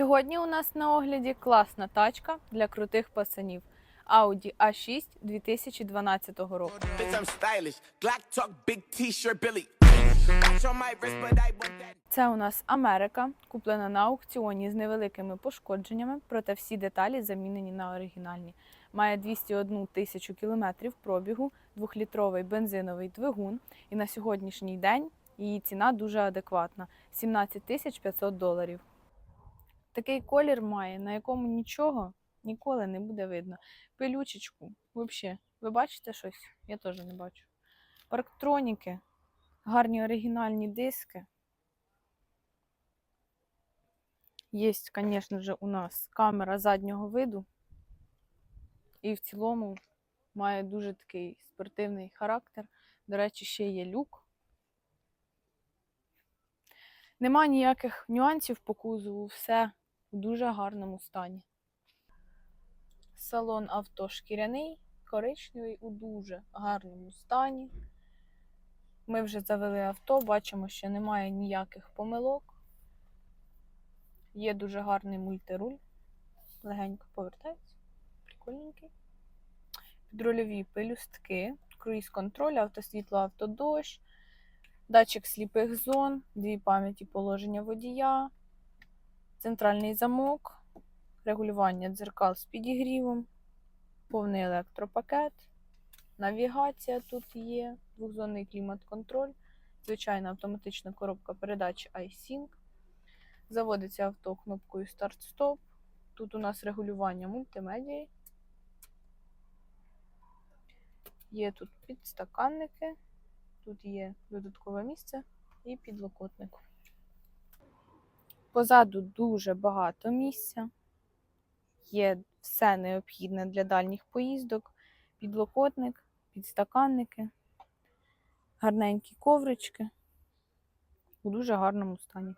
Сьогодні у нас на огляді класна тачка для крутих пацанів Audi A6 2012 року. Це у нас Америка, куплена на аукціоні з невеликими пошкодженнями, проте всі деталі замінені на оригінальні. Має 201 тисячу кілометрів пробігу, двохлітровий бензиновий двигун, і на сьогоднішній день її ціна дуже адекватна 17 тисяч 500 доларів. Такий колір має, на якому нічого ніколи не буде видно. Пилючечку, взагалі, ви бачите щось? Я теж не бачу. Парктроніки, гарні оригінальні диски. Є, звісно ж, у нас камера заднього виду. І в цілому має дуже такий спортивний характер. До речі, ще є люк. Нема ніяких нюансів по кузову, все в дуже гарному стані. Салон авто шкіряний, коричневий у дуже гарному стані. Ми вже завели авто, бачимо, що немає ніяких помилок. Є дуже гарний мультируль. Легенько повертається. Прикольненький. Підрульові пелюстки, круїз-контроль, автосвітло, автодощ, датчик сліпих зон, дві пам'яті положення водія, центральний замок, регулювання дзеркал з підігрівом, повний електропакет, навігація тут є, двохзонний клімат-контроль, звичайна автоматична коробка передач iSync. Заводиться авто кнопкою старт-стоп. Тут у нас регулювання мультимедії. Є тут підстаканники, тут є додаткове місце і підлокотник. Позаду дуже багато місця. Є все необхідне для дальніх поїздок, підлокотник, підстаканники, гарненькі коврички у дуже гарному стані.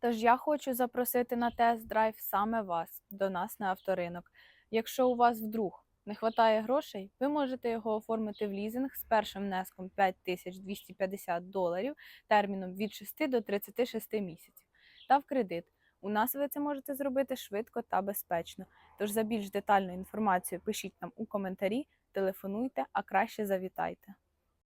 Тож я хочу запросити на тест-драйв саме вас до нас на авторинок. Якщо у вас вдруг не вистачає грошей, ви можете його оформити в лізинг з першим внеском 5250 доларів терміном від 6 до 36 місяців та в кредит. У нас ви це можете зробити швидко та безпечно. Тож за більш детальну інформацію пишіть нам у коментарі, телефонуйте, а краще завітайте.